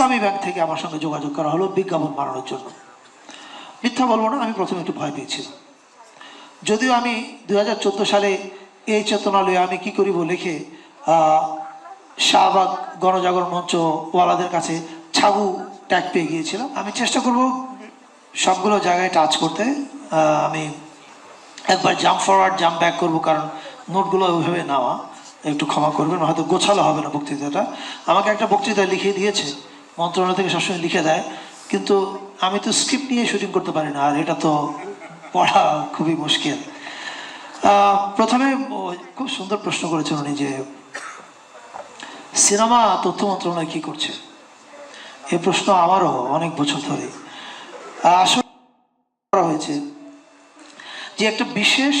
ইসলামী bank থেকে আমার সঙ্গে যোগাযোগ করা হলো বিজ্ঞাপন বানানোর জন্য। মিথ্যা বলব না, আমি প্রথমে একটু ভয় পেয়েছিলাম। যদিও আমি দু হাজার চোদ্দ সালে এই চেতনালয়ে আমি কি করিব লিখে শাহবাগ গণজাগরণ মঞ্চ ওয়ালাদের কাছে ছাগু ট্যাগ পেয়ে গিয়েছিলাম। আমি চেষ্টা করব সবগুলো জায়গায় টাচ করতে। আমি একবার জাম্প ফরওয়ার্ড জাম্প ব্যাক করব কারণ নোটগুলো ওইভাবে নেওয়া, একটু ক্ষমা করবেন, হয়তো গোছালো হবে না বক্তৃতাটা। আমাকে একটা বক্তৃতা লিখে দিয়েছে মন্ত্রণালয় থেকে সবসময় লিখে দেয়, কিন্তু আমি তো স্ক্রিপ্ট নিয়ে শুটিং করতে পারি না, আর এটা তো পড়া খুবই মুশকিল। প্রথমে খুব সুন্দর প্রশ্ন করেছেন উনি যে, সিনেমা তথ্য মন্ত্রণালয় কি করছে? এই প্রশ্ন আমারও অনেক বছর ধরে। করা হয়েছে যে, একটা বিশেষ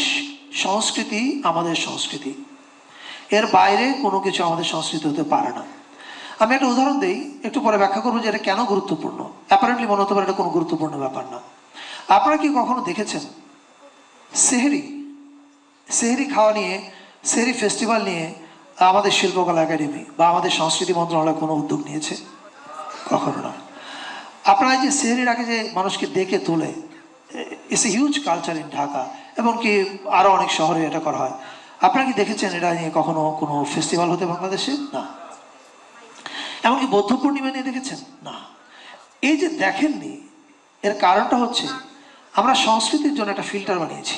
সংস্কৃতি আমাদের সংস্কৃতি। এর বাইরে কোনো কিছু আমাদের সংস্কৃতি হতে পারে না। আমি একটা উদাহরণ দিই, একটু পরে ব্যাখ্যা করব যে এটা কেন গুরুত্বপূর্ণ। অ্যাপারেন্টলি মনে হতে পারে এটা কোনো গুরুত্বপূর্ণ ব্যাপার না। আপনারা কি কখনো দেখেছেন? সেহেরি সেহেরি খাওয়া নিয়ে, সেহেরি ফেস্টিভ্যাল নিয়ে আমাদের শিল্পকলা একাডেমি বা আমাদের সংস্কৃতি মন্ত্রণালয় কোনো উদ্যোগ নিয়েছে? কখনো না। আপনারা যে সেহেরির আগে যে মানুষকে ডেকে তোলে it's a huge culture in Dhaka এবং কি আরও অনেক শহরে এটা করা হয়। আপনারা কি দেখেছেন এটা নিয়ে কখনো কোনো ফেস্টিভ্যাল হতে বাংলাদেশে? না। এমনকি বৌদ্ধ পূর্ণিমা নিয়ে দেখেছেন? না। এই যে দেখেননি, এর কারণটা হচ্ছে আমরা সংস্কৃতির জন্য একটা ফিল্টার বানিয়েছি।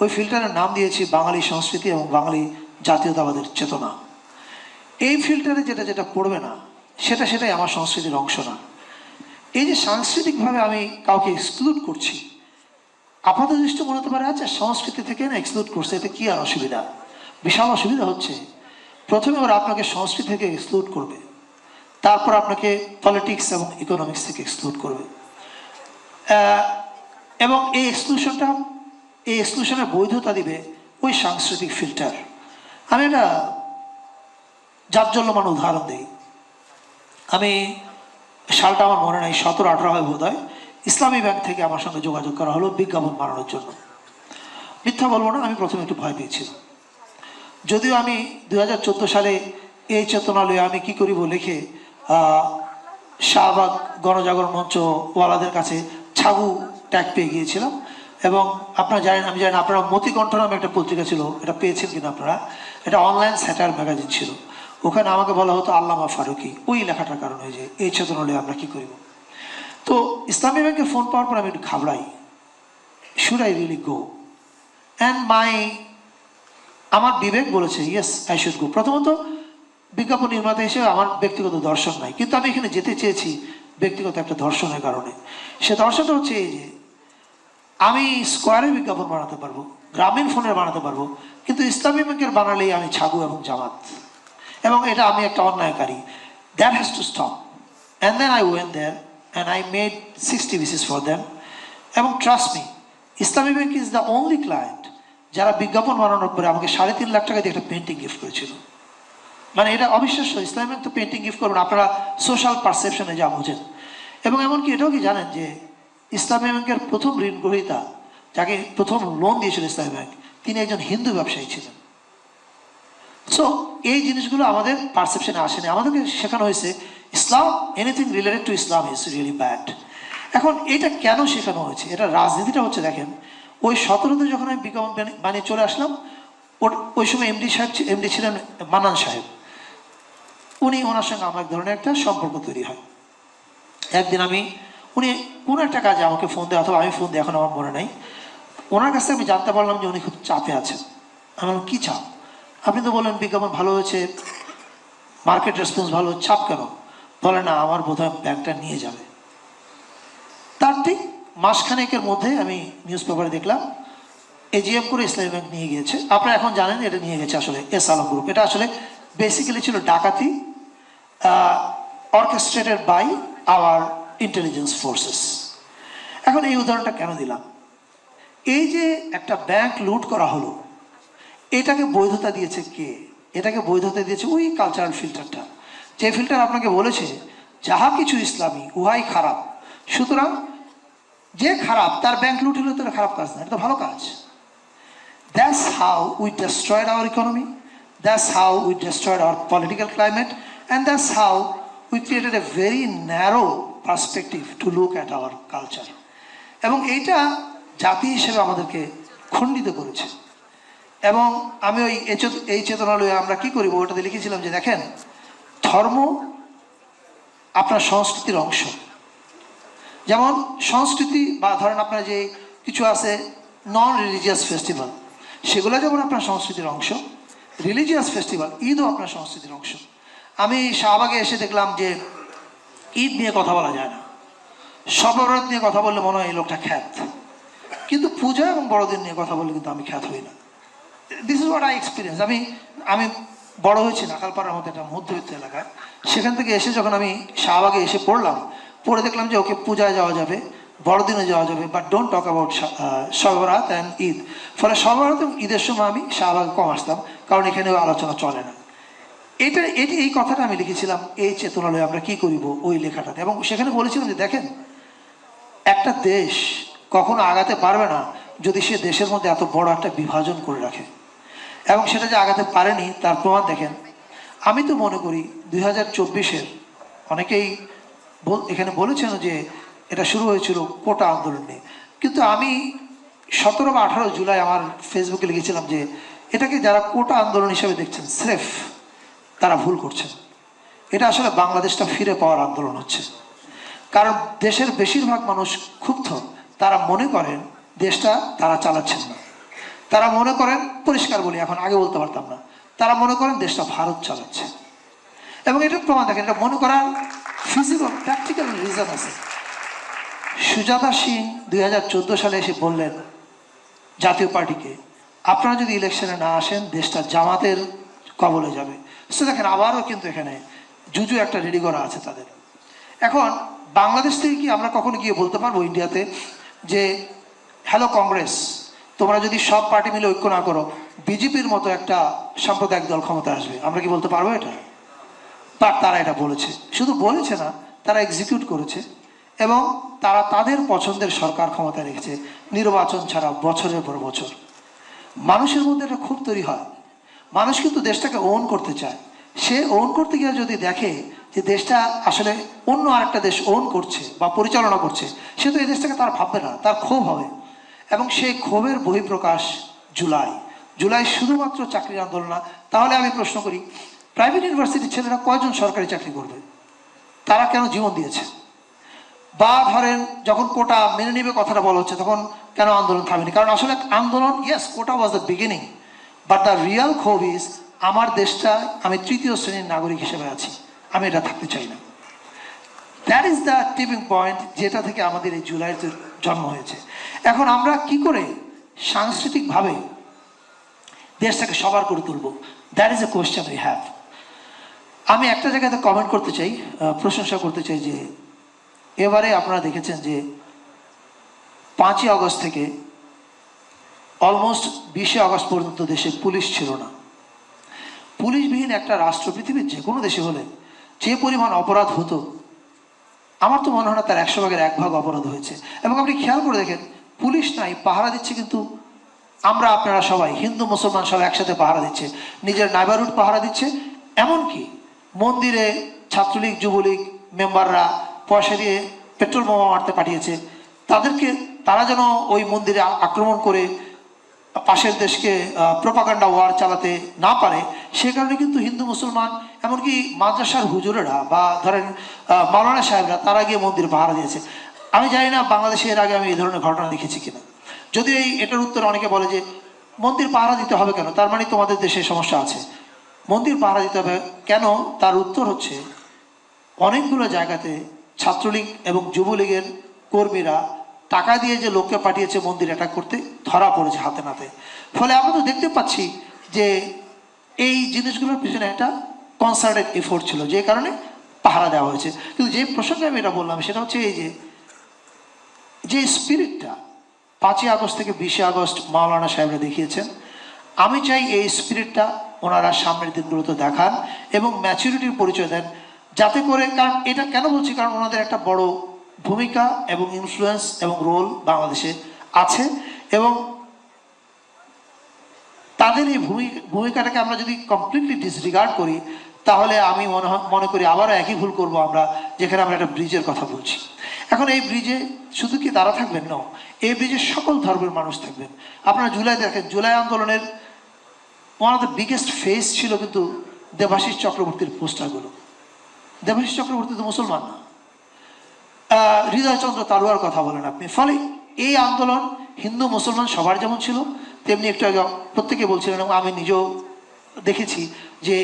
ওই ফিল্টারের নাম দিয়েছি বাঙালি সংস্কৃতি এবং বাঙালি জাতীয়তাবাদের চেতনা। এই ফিল্টারে যেটা যেটা পড়বে না, সেটা সেটাই আমার সংস্কৃতির অংশ না। এই যে সাংস্কৃতিকভাবে আমি কাউকে এক্সক্লুড করছি, আপাত দৃষ্টি মনে হতে পারে আচ্ছা সংস্কৃতি থেকে না এক্সক্লুড করছে, এতে কি আর অসুবিধা? বিশাল অসুবিধা হচ্ছে, প্রথমে ওরা আপনাকে সংস্কৃতি থেকে এক্সক্লুড করবে। তারপর আপনাকে পলিটিক্স এবং ইকোনমিক্স থেকে এক্সক্লুড করবে। এবং এই এক্সক্লুশনটা এই এক্সক্লুশনের বৈধতা দিবে ওই সাংস্কৃতিক ফিল্টার আমি একটা জাজ্জল্যমান উদাহরণ দিই। আমি সালটা আমার মনে নাই, সতেরো আঠারো হয় বোধ হয় ইসলামী ব্যাংক থেকে আমার সঙ্গে যোগাযোগ করা হলো বিজ্ঞাপন বানানোর জন্য। মিথ্যা বলব না, আমি প্রথমে একটু ভয় পেয়েছিলাম। যদিও আমি দু হাজার চোদ্দ সালে এই চেতনালয়ে আমি কি করিব লিখে শাহবাগ গণজাগরণ মঞ্চ ওয়ালাদের কাছে ছাগু ট্যাগ পেয়ে গিয়েছিলাম। এবং আপনারা জানেন, আমি জানি আপনারা মতিকণ্ঠ নামে একটা পত্রিকা ছিল, এটা পেয়েছেন কিনা আপনারা? এটা অনলাইন স্যাটার ম্যাগাজিন ছিল। ওখানে আমাকে বলা হতো আল্লামা ফারুকি। ওই লেখাটার কারণে যে এই চেতন হলে আমরা কী করিব? তো ইসলামী ব্যাংকে ফোন পাওয়ার পর আমি একটু ঘাবড়াই। Should I really go and my আমার বিবেক বলেছে ইয়েস আই শুড গো প্রথমত বিজ্ঞাপন নির্মাতা হিসেবে আমার ব্যক্তিগত দর্শন নাই। কিন্তু আমি এখানে যেতে চেয়েছি ব্যক্তিগত একটা দর্শনের কারণে। সে দর্শনটা হচ্ছে এই যে, আমি স্কোয়ারে বিজ্ঞাপন বানাতে পারব, গ্রামীণ ফোনের বানাতে পারব, কিন্তু ইসলামী ব্যাংকের বানালেই আমি ছাগু এবং জামাত। এবং এটা আমি একটা অন্যায়কারী। That has to stop and then I went there and I made sixty pieces for them এবং trust me Islami bank is the only client যারা বিজ্ঞাপন বানানোর পরে আমাকে সাড়ে তিন লাখ টাকা দিয়ে একটা পেন্টিং গিফট করেছিল। মানে এটা অবিশ্বাস্য ইসলামী ব্যাংক তো পেন্টিং গিফট করবেন আপনারা সোশ্যাল পারসেপশনে যা বোঝেন। এবং এমনকি এটাও কি জানেন যে, ইসলামী ব্যাংকের প্রথম ঋণ গ্রহীতা, যাকে প্রথম লোন দিয়েছিল ইসলামী ব্যাংক, তিনি একজন হিন্দু ব্যবসায়ী ছিলেন। সো এই জিনিসগুলো আমাদের পারসেপশনে আসেনি। আমাদেরকে শেখানো হয়েছে, Islam anything related to Islam is really bad এখন এটা কেন শেখানো হয়েছে? এটা রাজনীতিটা হচ্ছে, দেখেন, ওই সতেরোতে যখন আমি বিজ্ঞাপন বানি- বানিয়ে চলে আসলাম ওই সময় এমডি সাহেব এমডি ছিলেন মানান সাহেব। উনি ওনার সঙ্গে আমার এক ধরনের একটা সম্পর্ক তৈরি হয়। একদিন আমি, উনি কোনো একটা কাজে আমাকে ফোন দেয়, অথবা আমি ফোন দিই, এখন আমার মনে নাই। ওনার কাছ আমি জানতে পারলাম যে উনি খুব চাপে আছেন। আমি বললাম, কী চাপ? আপনি তো বললেন বিজ্ঞাপন ভালো হয়েছে মার্কেট রেসপন্স ভালো, চাপ কেন? বলে, না, আমার বোধহয় ব্যাংকটা নিয়ে যাবে। তার ঠিক মাসখানেকের মধ্যে আমি নিউজ পেপারে দেখলাম এজিএম করে ইসলামী ব্যাংক নিয়ে গিয়েছে। আপনারা এখন জানেন এটা নিয়ে গেছে আসলে এস আলম গ্রুপ এটা আসলে বেসিক্যালি ছিল ডাকাতি orchestrated by our intelligence forces এখন এই উদাহরণটা কেন দিলাম? এই যে একটা ব্যাংক লুট করা হলো, এটাকে বৈধতা দিয়েছে কে? এটাকে বৈধতা দিয়েছে ওই কালচারাল ফিল্টারটা যে ফিল্টার আপনাকে বলেছে যাহা কিছু ইসলামী, উহাই খারাপ। সুতরাং যে খারাপ, তার ব্যাংক লুট হলে তো খারাপ কাজ না, এটা ভালো কাজ। That's how we destroyed our economy that's how we destroyed our political climate and that's how we created a very narrow perspective to look at our culture এবং এইটা জাতি হিসেবে আমাদেরকে খণ্ডিত করেছে। এবং আমি ওই এই চেত- এই চেতনালয়ে আমরা কি করি ওটাতে লিখেছিলাম যে দেখেন, ধর্ম আপনার সংস্কৃতির অংশ। যেমন সংস্কৃতি বা ধরেন আপনার যে কিছু আছে নন রিলিজিয়াস ফেস্টিভ্যাল সেগুলো যেমন আপনার সংস্কৃতির অংশ রিলিজিয়াস ফেস্টিভ্যাল ঈদও আপনার সংস্কৃতির অংশ। আমি শাহবাগে এসে দেখলাম যে ঈদ নিয়ে কথা বলা যায় না। সবরাত নিয়ে কথা বললে মনে হয় এই লোকটা খ্যাত। কিন্তু পূজা এবং বড়দিন নিয়ে কথা বললে কিন্তু আমি খ্যাত হই না। This is what I experience আমি আমি বড় হয়েছি নাকালপাড়ার মতো একটা মধ্যবিত্ত এলাকায় সেখান থেকে এসে যখন আমি শাহবাগে এসে পড়লাম, পড়ে দেখলাম যে ওকে পূজায় যাওয়া যাবে, বড়দিনে যাওয়া যাবে but don't talk about Shabrat and Eid. ফলে সবরাত এবং ঈদের সময় আমি শাহবাগে কম আসতাম, কারণ এখানে ওই আলোচনা চলে না। এটা, এটি এই কথাটা আমি লিখেছিলাম এই চেতনালয়ে আমরা কি করিব ওই লেখাটাতে। এবং সেখানে বলেছিলাম যে, দেখেন, একটা দেশ কখনো আগাতে পারবে না যদি সে দেশের মধ্যে এত বড় একটা বিভাজন করে রাখে। এবং সেটা যে আগাতে পারেনি, তার প্রমাণ দেখেন, আমি তো মনে করি দুই হাজার চব্বিশের অনেকেই এখানে বলেছেন যে, এটা শুরু হয়েছিল কোটা আন্দোলন নিয়ে। কিন্তু আমি সতেরো বা আঠারো জুলাই আমার ফেসবুকে লিখেছিলাম যে, এটাকে যারা কোটা আন্দোলন হিসেবে দেখছেন, স্রেফ তারা ভুল করছেন এটা আসলে বাংলাদেশটা ফিরে পাওয়ার আন্দোলন হচ্ছে। কারণ দেশের বেশিরভাগ মানুষ ক্ষুব্ধ। তারা মনে করেন দেশটা তারা চালাচ্ছেন না। তারা মনে করেন, পরিষ্কার বলি, এখন আগে বলতে পারতাম না। তারা মনে করেন দেশটা ভারত চালাচ্ছে। এবং এটার প্রমাণ দেখেন, এটা মনে করার ফিজিক্যাল প্র্যাকটিক্যাল রিজন আছে। সুজাতা সিং দুই হাজার চোদ্দ সালে এসে বললেন জাতীয় পার্টিকে, আপনারা যদি ইলেকশনে না আসেন, দেশটা জামাতের কবলে যাবে। সে দেখেন আবারও কিন্তু এখানে জুজু একটা রেডি করা আছে তাদের। এখন বাংলাদেশ থেকে কি আমরা কখনো গিয়ে বলতে পারব ইন্ডিয়াতে যে, হ্যালো কংগ্রেস, তোমরা যদি সব পার্টি মিলে ঐক্য না করো, বিজেপির মতো একটা সাম্প্রদায়িক দল ক্ষমতা আসবে। আমরা কি বলতে পারব এটা? বাট তারা এটা বলেছে। শুধু বলেছে না, তারা এক্সিকিউট করেছে এবং তারা তাদের পছন্দের সরকার ক্ষমতা রেখেছে। নির্বাচন ছাড়া বছরের পর বছর। মানুষের মধ্যে একটা ক্ষোভ তৈরি হয়। মানুষ কিন্তু দেশটাকে ওন করতে চায়। সে ওন করতে গিয়ে যদি দেখে যে দেশটা আসলে অন্য আরেকটা দেশ ওন করছে বা পরিচালনা করছে, সে তো এই দেশটাকে তার ভাববে না, তার ক্ষোভ হবে। এবং সেই ক্ষোভের বহিঃপ্রকাশ জুলাই। জুলাই শুধুমাত্র চাকরির আন্দোলন না, তাহলে আমি প্রশ্ন করি প্রাইভেট ইউনিভার্সিটির ছেলেরা কয়জন সরকারি চাকরি করবে? তারা কেন জীবন দিয়েছে? বা ধরেন যখন কোটা মেনে নেবে কথাটা বলা হচ্ছে, তখন কেন আন্দোলন থামেনি? কারণ আসলে আন্দোলন yes quota was the beginning but the real ক্ষোভ ইজ আমার দেশটা আমি তৃতীয় শ্রেণির নাগরিক হিসেবে আছি। আমি এটা থাকতে চাই না। That is the tipping point যেটা থেকে আমাদের এই জুলাইয়ের জন্ম হয়েছে। এখন আমরা কি করে সাংস্কৃতিকভাবে দেশটাকে সবার করে তুলব? That is a question we have আমি একটা জায়গাতে কমেন্ট করতে চাই প্রশংসা করতে চাই যে, এবারে আপনারা দেখেছেন যে, পাঁচই আগস্ট থেকে অলমোস্ট বিশে আগস্ট পর্যন্ত দেশে পুলিশ ছিল না। পুলিশবিহীন একটা রাষ্ট্র পৃথিবীর যে কোনো দেশে হলে যে পরিমাণ অপরাধ হতো, আমার তো মনে হয় না তার একশো ভাগের এক ভাগ অপরাধ হয়েছে। এবং আপনি খেয়াল করে দেখেন, পুলিশ নাই, পাহারা দিচ্ছে কিন্তু আমরা, আপনারা সবাই, হিন্দু, মুসলমান সব একসাথে পাহারা দিচ্ছে, নিজের নাইবারহুড পাহারা দিচ্ছে। এমনকি মন্দিরে ছাত্রলীগ, যুবলীগ মেম্বাররা পয়সা দিয়ে পেট্রোল বোমা মারতে পাঠিয়েছে। তাদেরকে তারা যেন ওই মন্দিরে আক্রমণ করে পাশের দেশকে প্রোপাগান্ডা ওয়ার চালাতে না পারে, সে কারণে কিন্তু হিন্দু, মুসলমান, এমনকি মাদ্রাসার হুজুরেরা বা ধরেন মাওলানা সাহেবরা, তারা গিয়ে মন্দির পাহারা দিয়েছে। আমি জানি না বাংলাদেশে এর আগে আমি এই ধরনের ঘটনা দেখেছি কিনা। যদি এই, এটার উত্তর অনেকে বলে যে, মন্দির পাহারা দিতে হবে কেন? তার মানে তোমাদের দেশে সমস্যা আছে। মন্দির পাহারা দিতে হবে কেন? তার উত্তর হচ্ছে, অনেকগুলো জায়গাতে ছাত্রলীগ এবং যুবলীগের কর্মীরা টাকা দিয়ে যে লোককে পাঠিয়েছে মন্দির অ্যাটাক করতে ধরা পড়েছে হাতে নাতে। ফলে আমরা তো দেখতে পাচ্ছি যে এই জিনিসগুলোর পিছনে একটা কনসার্টেড এফোর্ট ছিল, যে কারণে পাহারা দেওয়া হয়েছে। কিন্তু যে প্রসঙ্গে আমি এটা বললাম, সেটা হচ্ছে এই যে যে স্পিরিটটা পাঁচই আগস্ট থেকে বিশে আগস্ট মাওলানা সাহেবরা দেখিয়েছেন, আমি চাই এই স্পিরিটটা ওনারা সামনের দিনগুলোতে দেখান এবং ম্যাচুরিটির পরিচয় দেন, যাতে করে, কারণ এটা কেন বলছি? কারণ ওনাদের একটা বড় ভূমিকা এবং ইনফ্লুয়েন্স এবং রোল বাংলাদেশে আছে এবং তাদের এই ভূমি, ভূমিকাটাকে আমরা যদি কমপ্লিটলি ডিসরিগার্ড করি, তাহলে আমি মনে মনে করি আবারও একই ভুল করব আমরা, যেখানে আমরা একটা ব্রিজের কথা বলছি। এখন এই ব্রিজে শুধু কি তারা থাকবেন? না এই ব্রিজে সকল ধর্মের মানুষ থাকবেন। আপনারা জুলাই দেখেন, জুলাই আন্দোলনের one of the biggest face ছিল কিন্তু দেবাশিস চক্রবর্তীর পোস্টারগুলো। দেবাশিস চক্রবর্তী তো মুসলমান না। হৃদয়চন্দ্র তালুয়ার কথা বলেন আপনি। ফলে এই আন্দোলন হিন্দু, মুসলমান সবার যেমন ছিল, তেমনি একটু প্রত্যেকে বলছিলেন এবং আমি নিজেও দেখেছি যে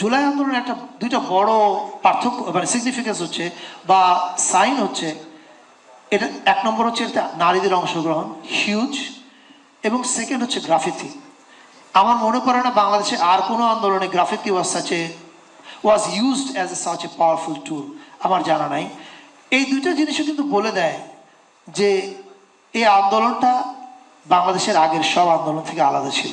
জুলাই আন্দোলনের একটা দুইটা বড় পার্থক্য মানে সিগনিফিকেন্স হচ্ছে বা সাইন হচ্ছে, এটা এক নম্বর হচ্ছে এতে নারীদের অংশগ্রহণ হিউজ এবং সেকেন্ড হচ্ছে গ্রাফিতি আমার মনে পড়ে না বাংলাদেশে আর কোনো আন্দোলনে graffiti was such was used as a such a powerful tool আমার জানা নাই। এই দুইটা জিনিসও কিন্তু বলে দেয় যে এই আন্দোলনটা বাংলাদেশের আগের সব আন্দোলন থেকে আলাদা ছিল।